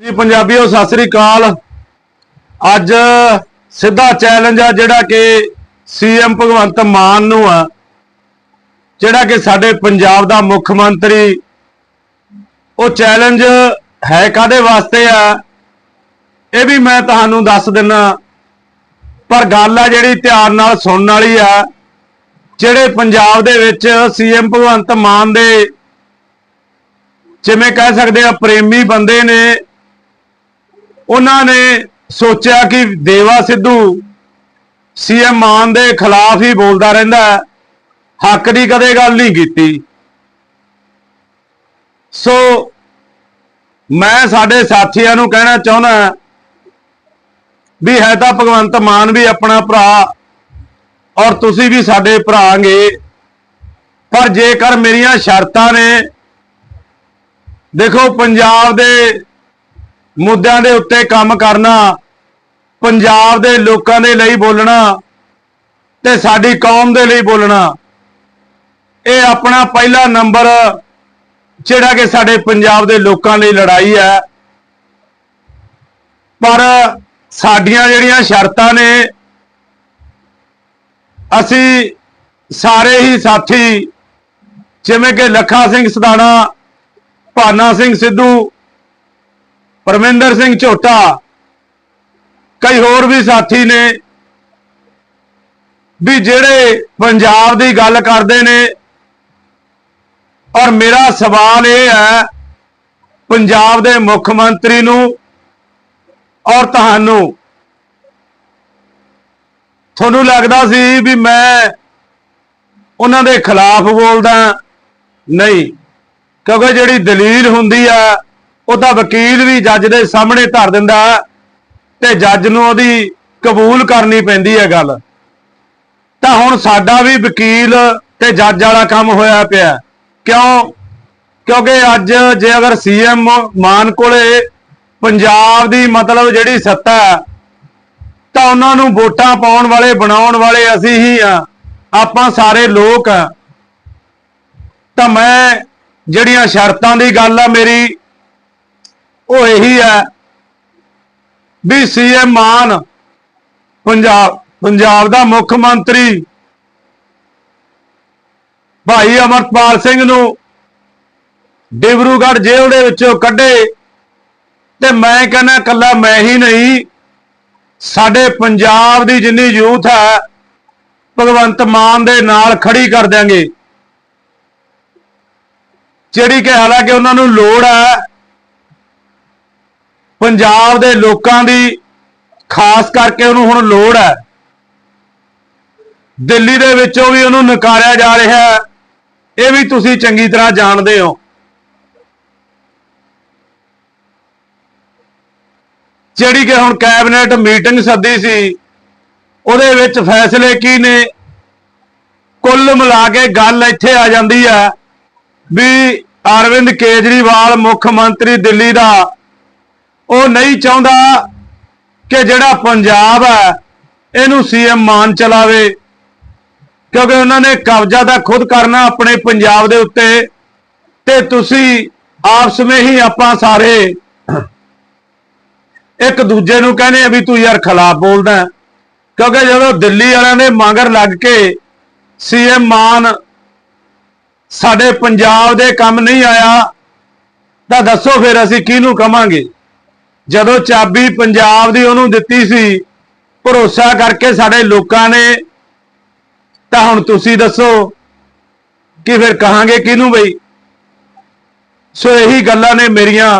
ਜੀ ਪੰਜਾਬੀਓ, ਸਤਿ ਸ੍ਰੀ ਅਕਾਲ। ਅੱਜ ਸਿੱਧਾ ਚੈਲੰਜ ਆ ਜਿਹੜਾ ਕਿ ਸੀਐਮ ਭਗਵੰਤ ਮਾਨ ਨੂੰ ਆ, ਜਿਹੜਾ ਕਿ ਸਾਡੇ ਪੰਜਾਬ ਦਾ ਮੁੱਖ ਮੰਤਰੀ। ਉਹ ਚੈਲੰਜ ਹੈ ਕਾਦੇ ਵਾਸਤੇ ਆ? ਇਹ ਵੀ ਮੈਂ ਤੁਹਾਨੂੰ ਦੱਸ ਦਿੰਨਾ। ਪਰ ਗੱਲ ਆ ਜਿਹੜੀ ਧਿਆਨ ਨਾਲ ਸੁਣਨ ਵਾਲੀ ਆ, ਜਿਹੜੇ ਪੰਜਾਬ ਦੇ ਵਿੱਚ ਸੀਐਮ ਭਗਵੰਤ ਮਾਨ ਦੇ ਜਿਵੇਂ ਕਹਿ ਸਕਦੇ ਆ, ਪ੍ਰੇਮੀ ਬੰਦੇ ਨੇ। ਉਹਨਾਂ ਨੇ ਸੋਚਿਆ ਕਿ ਦੇਵਾ ਸਿੱਧੂ ਸੀਐਮ ਮਾਨ ਦੇ ਖਿਲਾਫ ਹੀ ਬੋਲਦਾ ਰਹਿੰਦਾ ਹੱਕ ਦੀ ਕਦੇ ਗੱਲ ਨਹੀਂ ਕੀਤੀ। ਸੋ ਮੈਂ ਸਾਡੇ ਸਾਥੀਆਂ ਨੂੰ ਕਹਿਣਾ ਚਾਹੁੰਦਾ ਵੀ ਹੈ ਤਾਂ ਭਗਵੰਤ ਮਾਨ ਵੀ ਆਪਣਾ ਭਰਾ ਔਰ ਤੁਸੀਂ ਵੀ ਸਾਡੇ ਭਰਾਗੇ ਪਰ ਜੇਕਰ ਮੇਰੀਆਂ ਸ਼ਰਤਾਂ ਨੇ, ਦੇਖੋ ਪੰਜਾਬ ਦੇ ਮੁੱਦਿਆਂ ਦੇ ਉੱਤੇ ਕੰਮ ਕਰਨਾ, ਪੰਜਾਬ ਦੇ ਲੋਕਾਂ ਦੇ ਲਈ ਬੋਲਣਾ ਤੇ ਸਾਡੀ ਕੌਮ ਦੇ ਲਈ ਬੋਲਣਾ, ਇਹ ਆਪਣਾ ਪਹਿਲਾ ਨੰਬਰ ਜਿਹੜਾ ਕਿ ਸਾਡੇ ਪੰਜਾਬ ਦੇ ਲੋਕਾਂ ਲਈ ਲੜਾਈ ਹੈ। ਪਰ ਸਾਡੀਆਂ ਜਿਹੜੀਆਂ ਸ਼ਰਤਾਂ ਨੇ, ਅਸੀਂ ਸਾਰੇ ਹੀ ਸਾਥੀ ਜਿਵੇਂ ਕਿ ਲੱਖਾ ਸਿੰਘ ਸਦਾਣਾ, ਭਾਨਾ ਸਿੰਘ ਸਿੱਧੂ ਪਰਮਿੰਦਰ ਸਿੰਘ ਝੋਟਾ, ਕਈ ਹੋਰ ਵੀ ਸਾਥੀ ਨੇ, ਵੀ ਜਿਹੜੇ ਪੰਜਾਬ ਦੀ ਗੱਲ ਕਰਦੇ ਨੇ। ਔਰ ਮੇਰਾ ਸਵਾਲ ਇਹ ਹੈ, ਪੰਜਾਬ ਦੇ ਮੁੱਖ ਮੰਤਰੀ ਨੂੰ ਔਰ ਤੁਹਾਨੂੰ। ਤੁਹਾਨੂੰ ਲੱਗਦਾ ਸੀ ਵੀ ਮੈਂ ਉਹਨਾਂ ਦੇ ਖਿਲਾਫ ਬੋਲਦਾ, ਨਹੀਂ, ਕਿਉਂਕਿ ਜਿਹੜੀ ਦਲੀਲ ਹੁੰਦੀ ਆ ਉਹ ਤਾਂ ਵਕੀਲ ਵੀ ਜੱਜ ਦੇ ਸਾਹਮਣੇ ਧਰ ਦਿੰਦਾ ਹੈ ਤੇ ਜੱਜ ਨੂੰ ਉਹਦੀ ਕਬੂਲ ਕਰਨੀ ਪੈਂਦੀ ਹੈ ਗੱਲ। ਤਾਂ ਹੁਣ ਸਾਡਾ ਵੀ ਵਕੀਲ ਤੇ ਜੱਜ ਵਾਲਾ ਕੰਮ ਹੋਇਆ ਪਿਆ। ਕਿਉਂ? ਕਿਉਂਕਿ ਅੱਜ ਜੇ ਅਗਰ ਸੀਐਮ ਮਾਨ ਕੋਲੇ ਪੰਜਾਬ ਦੀ ਮਤਲਬ ਜਿਹੜੀ ਸੱਤਾ ਤਾਂ ਉਹਨਾਂ ਨੂੰ ਵੋਟਾਂ ਪਾਉਣ ਵਾਲੇ, ਬਣਾਉਣ ਵਾਲੇ ਅਸੀਂ ਹੀ ਆ ਆਪਾਂ ਸਾਰੇ ਲੋਕ ਆ ਤਾਂ ਮੈਂ ਜਿਹੜੀਆਂ ਸ਼ਰਤਾਂ ਦੀ ਗੱਲ ਆ ਮੇਰੀ ਉਹ ਇਹੀ ਹੈ ਵੀ ਸੀਐਮ ਮਾਨ ਪੰਜਾਬ ਪੰਜਾਬ ਦਾ ਮੁੱਖ ਮੰਤਰੀ ਭਾਈ ਅਮਰਪਾਲ ਸਿੰਘ ਨੂੰ ਡਿਬਰੂਗੜ੍ਹ ਜੇਲ੍ਹ ਦੇ ਵਿੱਚੋਂ ਕੱਢੇ ਤੇ ਮੈਂ ਕਹਿੰਦਾ ਕੱਲਾ ਮੈਂ ਹੀ ਨਹੀਂ, ਸਾਡੇ ਪੰਜਾਬ ਦੀ ਜਿੰਨੀ ਯੂਥ ਹੈ, ਭਗਵੰਤ ਮਾਨ ਦੇ ਨਾਲ ਖੜੀ ਕਰ ਦਿਆਂਗੇ। ਜਿਹੜੀ ਕਿ ਹਾਲਾਂਕਿ ਉਹਨਾਂ ਨੂੰ ਲੋੜ ਹੈ ਪੰਜਾਬ ਦੇ ਲੋਕਾਂ ਦੀ, ਖਾਸ ਕਰਕੇ ਉਹਨੂੰ ਹੁਣ ਲੋੜ ਹੈ। ਦਿੱਲੀ ਦੇ ਵਿੱਚੋਂ ਵੀ ਉਹਨੂੰ ਨਕਾਰਿਆ ਜਾ ਰਿਹਾ ਹੈ। ਇਹ ਵੀ ਤੁਸੀਂ ਚੰਗੀ ਤਰ੍ਹਾਂ ਜਾਣਦੇ ਹੋ। ਜਿਹੜੀ ਕਿ ਹੁਣ ਕੈਬਨਿਟ ਮੀਟਿੰਗ ਸੱਦੀ ਸੀ, ਉਹਦੇ ਵਿੱਚ ਫੈਸਲੇ ਕੀ ਨੇ? ਕੁੱਲ ਮਿਲਾ ਕੇ ਗੱਲ ਇੱਥੇ ਆ ਜਾਂਦੀ ਹੈ ਵੀ ਅਰਵਿੰਦ ਕੇਜਰੀਵਾਲ ਮੁੱਖ ਮੰਤਰੀ ਦਿੱਲੀ ਦਾ ਉਹ ਨਹੀਂ ਚਾਹੁੰਦਾ ਕਿ ਜਿਹੜਾ ਪੰਜਾਬ ਹੈ, ਇਹਨੂੰ ਸੀਐਮ ਮਾਨ ਚਲਾਵੇ। ਕਿਉਂਕਿ ਉਹਨਾਂ ਨੇ ਕਬਜ਼ਾ ਤਾਂ ਖੁਦ ਕਰਨਾ ਆਪਣੇ ਪੰਜਾਬ ਦੇ ਉੱਤੇ। ਤੇ ਤੁਸੀਂ ਆਪਸ ਵਿੱਚ ਹੀ ਆਪਾਂ ਸਾਰੇ ਇੱਕ ਦੂਜੇ ਨੂੰ ਕਹਿੰਦੇ ਆ ਵੀ ਤੂੰ ਯਾਰ ਖਿਲਾਫ ਬੋਲਦਾ ਕਿਉਂਕਿ ਜਦੋਂ ਦਿੱਲੀ ਵਾਲਿਆਂ ਦੇ ਮਗਰ ਲੱਗ ਕੇ ਸੀਐਮ ਮਾਨ ਸਾਡੇ ਪੰਜਾਬ ਦੇ ਕੰਮ ਨਹੀਂ ਆਇਆ, ਤਾਂ ਦੱਸੋ ਫਿਰ ਅਸੀਂ ਕਿਹਨੂੰ ਕਵਾਂਗੇ? ਜਦੋਂ ਚਾਬੀ ਪੰਜਾਬ ਦੀ ਉਹਨੂੰ ਦਿੱਤੀ ਸੀ, ਭਰੋਸਾ ਕਰਕੇ ਸਾਡੇ ਲੋਕਾਂ ਨੇ, ਤਾਂ ਹੁਣ ਤੁਸੀਂ ਦੱਸੋ ਕਿ ਫਿਰ ਕਹਾਂਗੇ ਕਿਹਨੂੰ ਬਈ? ਸੋ ਇਹੀ ਗੱਲਾਂ ਨੇ ਮੇਰੀਆਂ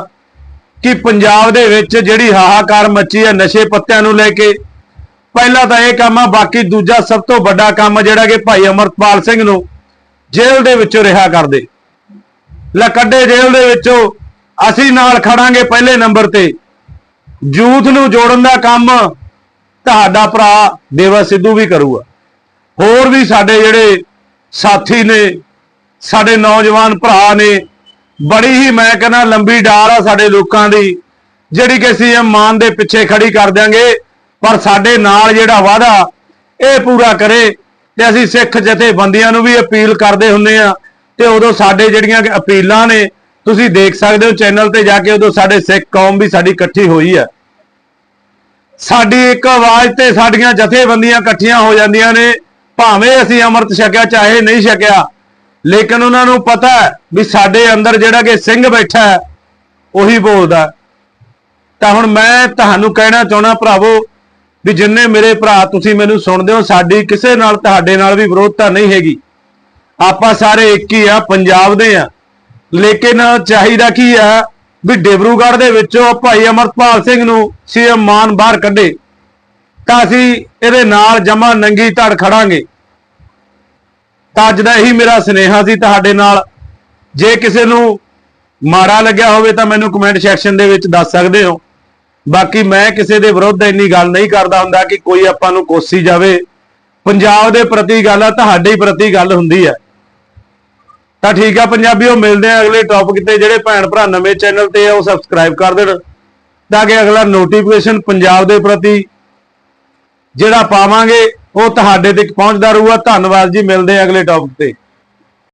ਕਿ ਪੰਜਾਬ ਦੇ ਵਿੱਚ ਜਿਹੜੀ ਹਾਹਾਕਾਰ ਮੱਚੀ ਹੈ ਨਸ਼ੇ ਪੱਤਿਆਂ ਨੂੰ ਲੈ ਕੇ, ਪਹਿਲਾ ਤਾਂ ਇਹ ਕੰਮ ਆ, ਬਾਕੀ ਦੂਜਾ ਸਭ ਤੋਂ ਵੱਡਾ ਕੰਮ ਜਿਹੜਾ ਕਿ ਭਾਈ ਅਮਰਪਾਲ ਸਿੰਘ ਨੂੰ ਜੇਲ੍ਹ ਦੇ ਵਿੱਚੋਂ ਰਿਹਾ ਕਰਦੇ ਲੈ ਕੱਢੇ ਜੇਲ੍ਹ ਦੇ ਵਿੱਚੋਂ, ਅਸੀਂ ਨਾਲ ਖੜਾਂਗੇ ਪਹਿਲੇ ਨੰਬਰ ਤੇ। ਯੂਥ ਨੂੰ ਜੋੜਨ ਦਾ ਕੰਮ ਤੁਹਾਡਾ ਭਰਾ ਦੇਵਾ ਸਿੱਧੂ ਵੀ ਕਰੂਗਾ। ਹੋਰ ਵੀ ਸਾਡੇ ਜਿਹੜੇ ਸਾਥੀ ਨੇ, ਸਾਡੇ ਨੌਜਵਾਨ ਭਰਾ ਨੇ, ਬੜੀ ਹੀ ਮੈਂ ਕਹਿੰਦਾ ਲੰਬੀ ਡਾਰ ਆ ਸਾਡੇ ਲੋਕਾਂ ਦੀ, ਜਿਹੜੀ ਕਿ ਅਸੀਂ ਇਹ ਮਾਨ ਦੇ ਪਿੱਛੇ ਖੜੀ ਕਰ ਦਿਆਂਗੇ, ਪਰ ਸਾਡੇ ਨਾਲ ਜਿਹੜਾ ਵਾਅਦਾ ਇਹ ਪੂਰਾ ਕਰੇ ਤੇ ਅਸੀਂ ਸਿੱਖ ਜਥੇਬੰਦੀਆਂ ਨੂੰ ਵੀ ਅਪੀਲ ਕਰਦੇ ਹੁੰਨੇ ਆ ਤੇ ਉਦੋਂ ਸਾਡੇ ਜਿਹੜੀਆਂ ਅਪੀਲਾਂ ਨੇ ਤੁਸੀਂ ਦੇਖ ਸਕਦੇ ਹੋ ਚੈਨਲ ਤੇ ਜਾ ਕੇ ਉਦੋਂ ਸਾਡੇ ਸਿੱਖ ਕੌਮ ਵੀ ਸਾਡੀ ਇਕੱਠੀ ਹੋਈ ਹੈ ਸਾਡੀ ਇੱਕ ਆਵਾਜ਼ ਤੇ ਸਾਡੀਆਂ ਜਥੇਬੰਦੀਆਂ ਇਕੱਠੀਆਂ ਹੋ ਜਾਂਦੀਆਂ ਨੇ, ਭਾਵੇਂ ਅਸੀਂ ਅੰਮ੍ਰਿਤ ਛਕਿਆ ਚਾਹੇ ਨਹੀਂ ਛਕਿਆ, ਲੇਕਿਨ ਉਹਨਾਂ ਨੂੰ ਪਤਾ ਵੀ ਸਾਡੇ ਅੰਦਰ ਜਿਹੜਾ ਕਿ ਸਿੰਘ ਬੈਠਾ ਹੈ, ਉਹੀ ਬੋਲਦਾ ਤਾਂ ਹੁਣ ਮੈਂ ਤੁਹਾਨੂੰ ਕਹਿਣਾ ਚਾਹਣਾ ਭਰਾਵੋ ਵੀ ਜਿੰਨੇ ਮੇਰੇ ਭਰਾ ਤੁਸੀਂ ਮੈਨੂੰ ਸੁਣਦੇ ਹੋ, ਸਾਡੀ ਕਿਸੇ ਨਾਲ ਤੁਹਾਡੇ ਨਾਲ ਵੀ ਵਿਰੋਧਤਾ ਨਹੀਂ ਹੈਗੀ। ਆਪਾਂ ਸਾਰੇ ਇੱਕ ਹੀ ਆ, ਪੰਜਾਬ ਦੇ ਆ। ਲੇਕਿਨ ਚਾਹੀਦਾ ਕੀ ਆ ਵੀ ਡਿਬਰੂਗੜ੍ਹ ਦੇ ਵਿੱਚੋਂ ਭਾਈ ਅਮਰਪਾਲ ਸਿੰਘ ਨੂੰ ਸੀਐਮ ਮਾਨ ਬਾਹਰ ਕੱਢੇ, ਤਾਂ ਅਸੀਂ ਇਹਦੇ ਨਾਲ ਜਮਾ ਨੰਗੀ ਧੜ ਖੜਾਂਗੇ। ਤਾਂ ਅੱਜ ਦਾ ਇਹੀ ਮੇਰਾ ਸੁਨੇਹਾ ਸੀ ਤੁਹਾਡੇ ਨਾਲ। ਜੇ ਕਿਸੇ ਨੂੰ ਮਾੜਾ ਲੱਗਿਆ ਹੋਵੇ ਤਾਂ ਮੈਨੂੰ ਕਮੈਂਟ ਸੈਕਸ਼ਨ ਦੇ ਵਿੱਚ ਦੱਸ ਸਕਦੇ ਹੋ। ਬਾਕੀ ਮੈਂ ਕਿਸੇ ਦੇ ਵਿਰੁੱਧ ਇੰਨੀ ਗੱਲ ਨਹੀਂ ਕਰਦਾ ਹੁੰਦਾ ਕਿ ਕੋਈ ਆਪਾਂ ਨੂੰ ਕੋਸੀ ਜਾਵੇ। ਪੰਜਾਬ ਦੇ ਪ੍ਰਤੀ ਗੱਲ ਆ, ਤੁਹਾਡੇ ਪ੍ਰਤੀ ਗੱਲ ਹੁੰਦੀ ਹੈ ਤਾਂ ਠੀਕ ਆ ਪੰਜਾਬੀਓ, ਮਿਲਦੇ ਆ ਅਗਲੇ ਟੌਪਿਕ ਤੇ। ਜਿਹੜੇ ਭੈਣ ਭਰਾ ਨਵੇਂ ਚੈਨਲ ਤੇ ਆ, ਉਹ ਸਬਸਕ੍ਰਾਈਬ ਕਰ ਦੇਣ, ਤਾਂ ਕਿ ਅਗਲਾ ਨੋਟੀਫਿਕੇਸ਼ਨ ਪੰਜਾਬ ਦੇ ਪ੍ਰਤੀ ਜਿਹੜਾ ਪਾਵਾਂਗੇ, ਉਹ ਤੁਹਾਡੇ ਤੱਕ ਪਹੁੰਚਦਾ ਰਹੂਗਾ। ਧੰਨਵਾਦ ਜੀ, ਮਿਲਦੇ ਆ ਅਗਲੇ ਟੌਪਿਕ ਤੇ।